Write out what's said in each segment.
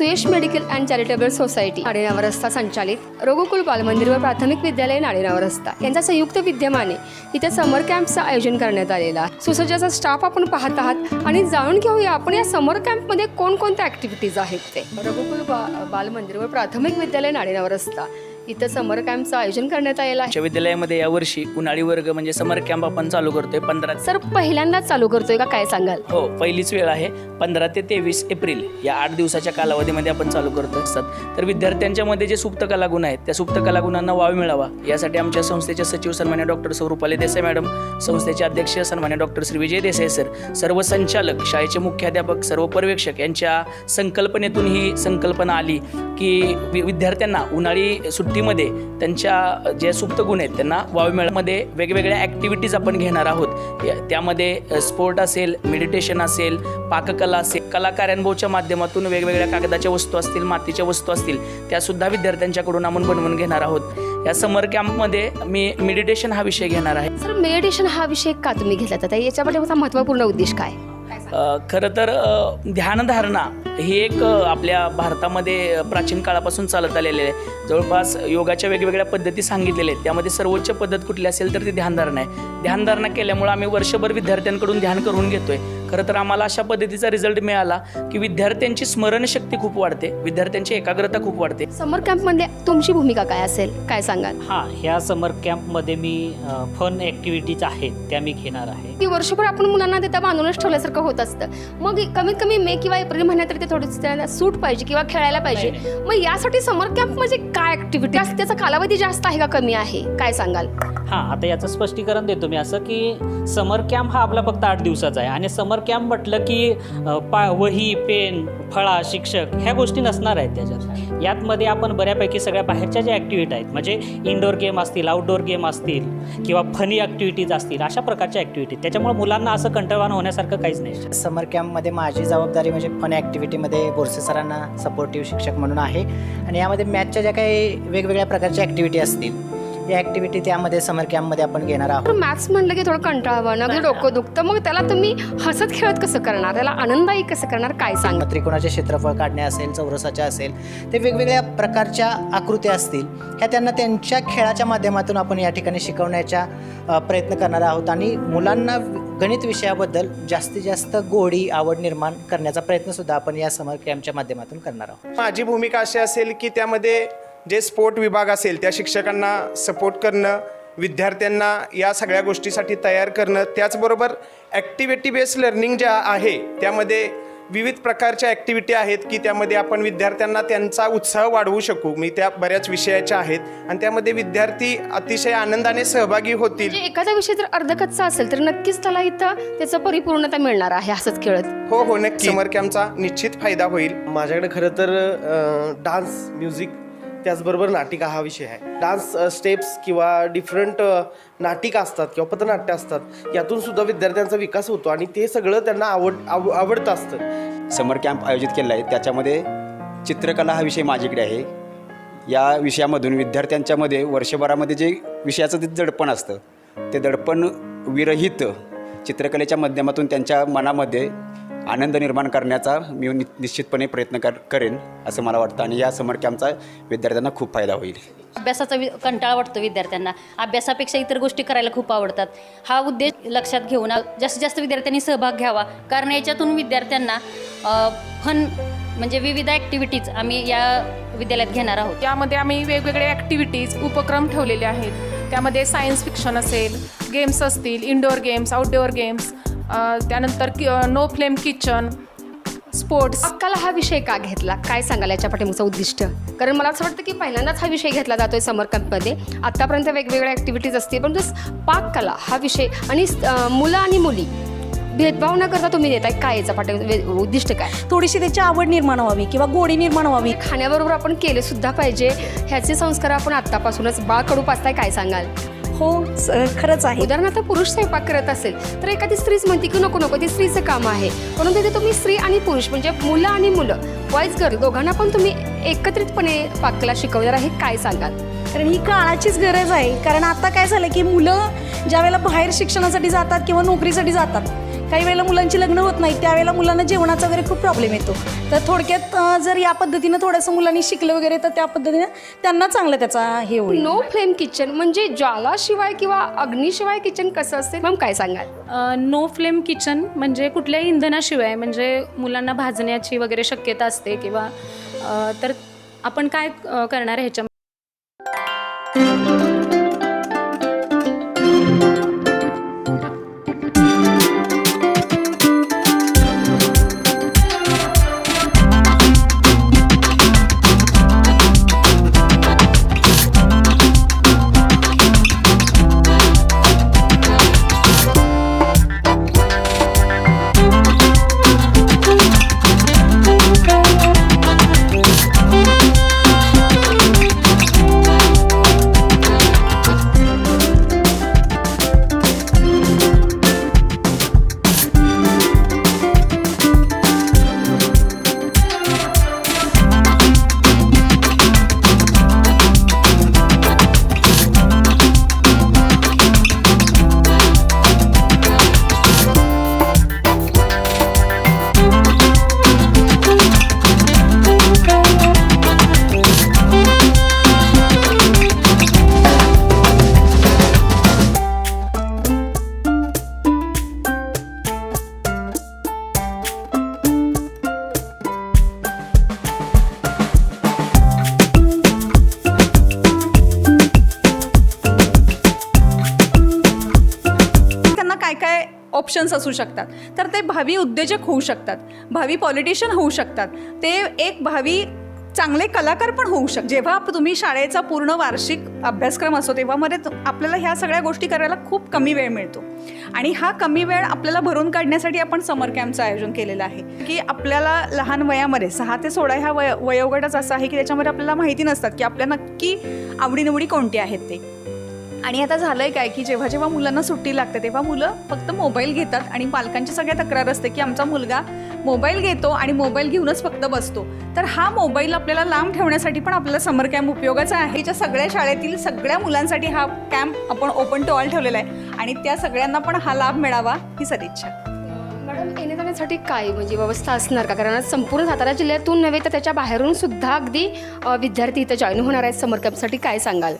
Suyash medical and charitable society नाडेनावर रस्ता संचालित रघुकुल बालमंदिर व प्राथमिक विद्यालय नाडेनावर रस्ता यांचा संयुक्त विद्यमाने इथे समर कॅम्पचं आयोजन करण्यात आलेलं आहे. सुसज्जाचा स्टाफ आपण पाहत आहात आणि जाणून घेऊया आपण या समर कॅम्पमध्ये कोणकोणत्या ॲक्टिव्हिटीज आहेत ते. रघुकुल बा बालमंदिर व प्राथमिक विद्यालय नाडेनावर रस्ता इथं समर कॅम्पचं आयोजन करण्यात आलेलं आहे. आमच्या विद्यालयामध्ये यावर्षी उन्हाळी वर्ग म्हणजे समर कॅम्प आपण चालू करतोय पंधरा सर पहिल्यांदाच चालू करतोय का? काय सांगाल? हो पहिलीच वेळ आहे. पंधरा ते तेवीस एप्रिल या आठ दिवसाच्या कालावधीमध्ये आपण चालू करतो असतात तर विद्यार्थ्यांच्या मध्ये जे सुप्त कलागुण आहेत त्या सुप्त कलागुणांना वाव मिळावा. यासाठी आमच्या संस्थेचे सचिव सन्मान्य डॉक्टर सौरूपाली देसाई मॅडम संस्थेचे अध्यक्ष सन्मान्य डॉक्टर श्री विजय देसाई सर सर्व संचालक शाळेचे मुख्याध्यापक सर्व पर्यवेक्षक यांच्या संकल्पनेतून ही संकल्पना आली की विद्यार्थ्यांना उन्हाळी सुट्टीमध्ये त्यांच्या जे सुप्त गुण आहेत त्यांना वावमेळामध्ये वेगवेगळ्या ॲक्टिव्हिटीज आपण घेणार आहोत. त्यामध्ये स्पोर्ट असेल मेडिटेशन असेल पाककला असेल कला माध्यमातून वेगवेगळ्या कागदाच्या वस्तू असतील मातीच्या वस्तू असतील त्यासुद्धा विद्यार्थ्यांच्याकडून आपण बनवून घेणार आहोत. या समर कॅम्पमध्ये मी मेडिटेशन हा विषय घेणार आहे. सर मेडिटेशन हा विषय का तुम्ही घेतला तर याच्यामध्ये माझा महत्त्वपूर्ण उद्देश काय? खरं तर ध्यानधारणा ही एक आपल्या भारतामध्ये प्राचीन काळापासून चालत आलेली आहे. जवळपास योगाच्या वेगवेगळ्या पद्धती सांगितलेल्या आहेत. त्यामध्ये सर्वोच्च पद्धत कुठली असेल तर ती ध्यानधारणा आहे. ध्यानधारणा केल्यामुळे आम्ही वर्षभर विद्यार्थ्यांकडून ध्यान करून घेतोय. खरं तर आम्हाला अशा पद्धतीचा रिझल्ट मिळाला की विद्यार्थ्यांची स्मरणशक्ती खूप वाढते. विद्यार्थ्यांची एकाग्रता खूप वाढते. समर कॅम्पमध्ये तुमची भूमिका काय असेल? काय सांगाल? हां ह्या समर कॅम्पमध्ये मी फन ॲक्टिव्हिटीज आहेत त्या मी घेणार आहे. की वर्षभर आपण मुलांना देता बांधूनच ठेवल्यासारखं होत असतं. मग कमीत कमी मे किंवा एप्रिल महिन्यात तरी ते थोडीशी त्यांना सूट पाहिजे किंवा खेळायला पाहिजे. मग यासाठी समर कॅम्प म्हणजे काय ऍक्टिव्हिटी त्याचा कालावधी जास्त आहे का कमी आहे? काय सांगाल? हां आता याचं स्पष्टीकरण देतो मी असं की समर कॅम्प हा आपला फक्त आठ दिवसाचा आहे. आणि समर समर कॅम्प म्हटलं की पा वही पेन फळा शिक्षक ह्या गोष्टी नसणार आहेत त्याच्यात. यातमध्ये आपण बऱ्यापैकी सगळ्या बाहेरच्या ज्या ॲक्टिव्हिटी आहेत म्हणजे इनडोअर गेम असतील आउटडोअर गेम असतील किंवा फनी ॲक्टिव्हिटीज असतील अशा प्रकारच्या ॲक्टिव्हिटी त्याच्यामुळे मुलांना असं कंटळवान होण्यासारखं काहीच नाही. समर कॅम्पमध्ये माझी जबाबदारी म्हणजे फन ॲक्टिव्हिटीमध्ये बोरसे सरांना सपोर्टिव्ह शिक्षक म्हणून आहे. आणि यामध्ये मॅथच्या ज्या काही वेगवेगळ्या प्रकारच्या ॲक्टिव्हिटी असतील या ॲक्टिव्हिटी त्यामध्ये समर कॅम्पमध्ये आपण घेणार आहोत. मॅथ्स म्हणलं की थोडं कंटाळवाणं अगदी डोकं दुखतं. मग त्याला तुम्ही हसत खेळत कसं करणार? त्याला आनंददायी कसं करणार? काय सांगा त्रिकोणाचे क्षेत्रफळ काढणे असेल चौरसाचे असेल ते वेगवेगळ्या प्रकारच्या आकृत्या असतील. ह्या त्यांना त्यांच्या खेळाच्या माध्यमातून आपण या ठिकाणी शिकवण्याचा अ, प्रयत्न करणार आहोत. आणि मुलांना गणित विषयाबद्दल जास्तीत जास्त गोडी आवड निर्माण करण्याचा प्रयत्नसुद्धा आपण या समर कॅम्पच्या माध्यमातून करणार आहोत. माझी भूमिका अशी असेल की त्यामध्ये जे स्पोर्ट विभाग असेल त्या शिक्षकांना सपोर्ट करणं विद्यार्थ्यांना या सगळ्या गोष्टीसाठी तयार करणं त्याचबरोबर ॲक्टिव्हिटी बेस्ड लर्निंग ज्या आहे त्यामध्ये विविध प्रकारच्या ॲक्टिव्हिटी आहेत की त्यामध्ये आपण विद्यार्थ्यांना त्यांचा उत्साह वाढवू शकू. मी त्या बऱ्याच विषयाच्या आहेत आणि त्यामध्ये विद्यार्थी अतिशय आनंदाने सहभागी होतील. म्हणजे एखादा विषय जर अर्धकच्चा असेल तर नक्कीच त्याला इथं त्याचं परिपूर्णता मिळणार आहे हसत खेळत. हो हो नक्की. समर कॅम्पचा निश्चित फायदा होईल. माझ्याकडे खरं तर डान्स म्युझिक त्याचबरोबर नाटिका हा विषय आहे. डान्स स्टेप्स किंवा डिफरंट नाटिका असतात किंवा पथनाट्य असतात यातून सुद्धा विद्यार्थ्यांचा विकास होतो आणि ते सगळं त्यांना आवड आव आवडतं असतं. समर कॅम्प आयोजित केलं आहे. त्याच्यामध्ये चित्रकला हा विषय माझ्याकडे आहे. या विषयामधून विद्यार्थ्यांच्यामध्ये वर्षभरामध्ये जे विषयाचं ते दडपण असतं ते दडपण विरहित चित्रकलेच्या माध्यमातून त्यांच्या मनामध्ये आनंद निर्माण करण्याचा मी नि निश्चितपणे प्रयत्न कर करेन असं मला वाटतं. आणि या समर कॅम्पचा विद्यार्थ्यांना खूप फायदा होईल. अभ्यासाचा वि कंटाळा वाटतो विद्यार्थ्यांना. अभ्यासापेक्षा इतर गोष्टी करायला खूप आवडतात. हा उद्देश लक्षात घेऊन जास्तीत जास्त विद्यार्थ्यांनी सहभाग घ्यावा. कारण याच्यातून विद्यार्थ्यांना फन म्हणजे विविध ॲक्टिव्हिटीज आम्ही या विद्यालयात घेणार आहोत. यामध्ये आम्ही वेगवेगळे ॲक्टिव्हिटीज उपक्रम ठेवलेले आहेत. त्यामध्ये सायन्स फिक्शन असेल गेम्स असतील इंडोअर गेम्स आउटडोअर गेम्स त्यानंतर कि नो फ्लेम किचन स्पोर्ट्स अक्काला हा विषय का घेतला? काय सांगाल याच्या पाठीमागचं उद्दिष्ट? कारण मला असं वाटतं की पहिल्यांदाच हा विषय घेतला जातोय समर कॅम्पमध्ये आतापर्यंत वेगवेगळ्या ॲक्टिव्हिटीज असतील पण पाककला हा विषय आणि मुलं आणि मुली भेदभाव न करता तुम्ही देताय. काय याचा पाठी उद्दिष्ट काय? थोडीशी त्याची आवड निर्माण व्हावी किंवा गोडी निर्माण व्हावी. खाण्याबरोबर आपण केले सुद्धा पाहिजे. ह्याचे संस्कार आपण आत्तापासूनच बाळ कडू पाचताय काय सांगाल? हो खरंच आहे. उदाहरणार्थ पुरुष स्वयंपाक करत असेल तर एखादी स्त्रीच म्हणते की नको नको ते स्त्रीचं काम आहे. परंतु इथे तुम्ही स्त्री आणि पुरुष म्हणजे मुलं आणि मुलं बॉईज गर्ल दोघांना पण तुम्ही एकत्रितपणे पाककला शिकवणार आहे काय सांगाल? कारण ही काळाचीच गरज आहे. कारण आता काय झालं की मुलं ज्या वेळेला बाहेर शिक्षणासाठी जातात किंवा नोकरीसाठी जातात काही वेळेला मुलांची लग्न होत नाही त्यावेळेला मुलांना जेवणाचा वगैरे खूप प्रॉब्लेम येतो. तर थोडक्यात जर या पद्धतीनं थोडंसं मुलांनी शिकलं वगैरे तर त्या पद्धतीनं त्यांना चांगलं त्याचा हे होईल. नो फ्लेम किचन म्हणजे ज्वालाशिवाय किंवा अग्नीशिवाय किचन कसं असते? मॅम काय सांगाल? नो फ्लेम किचन म्हणजे कुठल्याही इंधनाशिवाय म्हणजे मुलांना भाजण्याची वगैरे शक्यता असते किंवा तर आपण काय करणार आहे ह्याच्या काय काय ऑप्शन्स असू शकतात. तर ते भावी उद्योजक होऊ शकतात भावी पॉलिटिशियन होऊ शकतात. ते एक भावी चांगले कलाकार पण होऊ शकतात. जेव्हा तुम्ही शाळेचा पूर्ण वार्षिक अभ्यासक्रम असतो तेव्हा मध्ये आपल्याला ह्या सगळ्या गोष्टी करायला खूप कमी वेळ मिळतो. आणि हा कमी वेळ आपल्याला भरून काढण्यासाठी आपण समर कॅम्पचं आयोजन केलेलं आहे. की आपल्याला लहान वयामध्ये सहा ते सोळा ह्या वय वयोगटच असा आहे की त्याच्यामध्ये आपल्याला माहिती नसतात की आपल्या नक्की आवडीनिवडी कोणती आहेत ते. आणि आता झालंय काय की जेव्हा जेव्हा मुलांना सुट्टी लागते तेव्हा मुलं फक्त मोबाईल घेतात आणि पालकांची सगळ्या तक्रार असते की आमचा मुलगा मोबाईल घेतो आणि मोबाईल घेऊनच फक्त बसतो. तर हा मोबाईल आपल्याला लांब ठेवण्यासाठी पण आपल्याला समर कॅम्प उपयोगाचा आहे. ज्या सगळ्या शाळेतील सगळ्या मुलांसाठी हा कॅम्प आपण ओपन टू ऑल ठेवलेला आहे. आणि त्या सगळ्यांना पण हा लाभ मिळावा ही सदिच्छा. मॅडम येण्या जाण्यासाठी काय म्हणजे व्यवस्था असणार का? कारण संपूर्ण सातारा जिल्ह्यातून नव्हे तर त्याच्या बाहेरून सुद्धा अगदी विद्यार्थी इथं जॉईन होणार आहेत समर कॅम्पसाठी. काय सांगाल?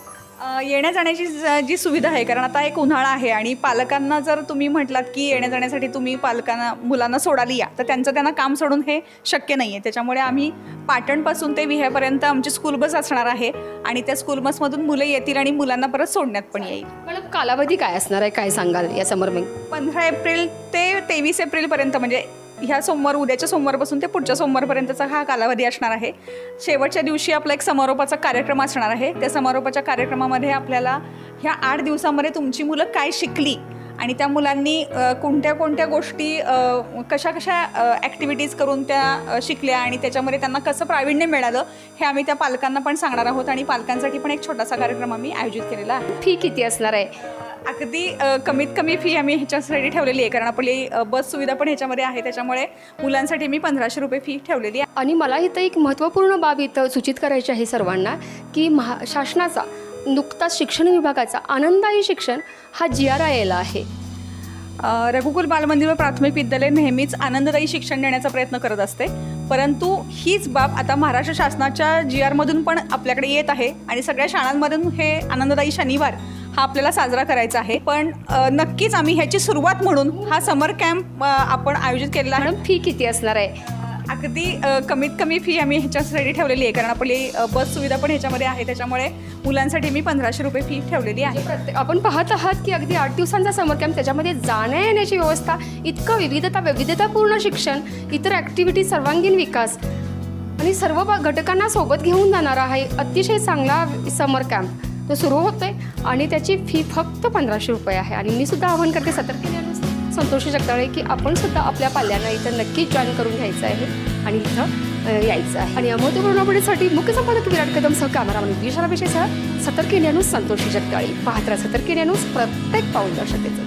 येण्या जाण्याची ज- जी सुविधा आहे कारण आता एक उन्हाळा आहे आणि पालकांना जर तुम्ही म्हटलात की येण्या जाण्यासाठी तुम्ही पालकांना मुलांना सोडाली या तर त्यांचं त्यांना काम सोडून हे शक्य नाही आहे त्याच्यामुळे आम्ही पाटणपासून ते विह्यापर्यंत आमची स्कूल बस असणार आहे आणि त्या स्कूल बसमधून मुलं येतील आणि मुलांना परत सोडण्यात पण येईल. मॅडम कालावधी काय असणार आहे? काय सांगाल या कॅम्प पंधरा एप्रिल ते तेवीस एप्रिलपर्यंत म्हणजे ह्या सोमवार उद्याच्या सोमवारपासून ते पुढच्या सोमवारपर्यंतचा हा कालावधी असणार आहे. शेवटच्या दिवशी आपला एक समारोपाचा कार्यक्रम असणार आहे. त्या समारोपाच्या कार्यक्रमामध्ये आपल्याला ह्या आठ दिवसामध्ये तुमची मुलं काय शिकली आणि त्या मुलांनी कोणत्या कोणत्या गोष्टी कशा कशा ॲक्टिव्हिटीज करून त्या शिकल्या आणि त्याच्यामध्ये त्यांना कसं प्रावीण्य मिळालं हे आम्ही त्या पालकांना पण सांगणार आहोत आणि पालकांसाठी पण एक छोटासा कार्यक्रम आम्ही आयोजित केलेला आहे. फी किती असणार आहे? अगदी कमीत कमी फी आम्ही ह्याच्यासाठी ठेवलेली आहे कारण आपली बस सुविधा पण ह्याच्यामध्ये आहे त्याच्यामुळे मुलांसाठी मी पंधराशे रुपये फी ठेवलेली आहे. आणि मला इथं एक महत्त्वपूर्ण बाब इथं सूचित करायची आहे सर्वांना की महा शासनाचा नुकताच शिक्षण विभागाचा आनंदायी शिक्षण हा जी आर आय एला आहे. रघुकुल बालमंदिर व प्राथमिक विद्यालय नेहमीच आनंददायी शिक्षण देण्याचा प्रयत्न करत असते. परंतु हीच बाब आता महाराष्ट्र शासनाच्या जी आरमधून पण आपल्याकडे येत आहे आणि सगळ्या शाळांमधून हे आनंददायी शनिवार हा आपल्याला साजरा करायचा आहे. पण नक्कीच आम्ही ह्याची सुरुवात म्हणून हा समर कॅम्प आपण आयोजित केलेला आहे. फी किती असणार आहे? अगदी कमीत कमी फी आम्ही ह्याच्यासाठी ठेवलेली आहे. कारण आपली बस सुविधा पण ह्याच्यामध्ये आहे. त्याच्यामुळे मुलांसाठी मी पंधराशे रुपये फी ठेवलेली आहे. प्रत्येक आपण पाहत आहात की अगदी आठ दिवसांचा समर कॅम्प त्याच्यामध्ये जाण्या येण्याची व्यवस्था इतकं विविधता विविधतापूर्ण शिक्षण इतर ॲक्टिव्हिटी सर्वांगीण विकास. आणि सर्व घटकांना सोबत घेऊन जाणारा आहे अतिशय चांगला समर कॅम्प तो सुरू होतोय आणि त्याची फी फक्त पंधराशे रुपये आहे. आणि मी सुद्धा आवाहन करते सतर्कतेने संतोषी जगदाळे की आपण सुद्धा आपल्या पाल्यांना इथं नक्की जॉईन करून घ्यायचं आहे आणि इथं यायचं आहे. आणि महत्त्वपूर्ण अपडेटसाठी मुख्य संपादक विराट कदमसह कॅमेरामन विशाला विषयसह सतर्क इंडिया न्यूज संतोषी जगदाळे पाहत्रा सतर्क इंडिया न्यूज प्रत्येक पाऊल दर्शतेचं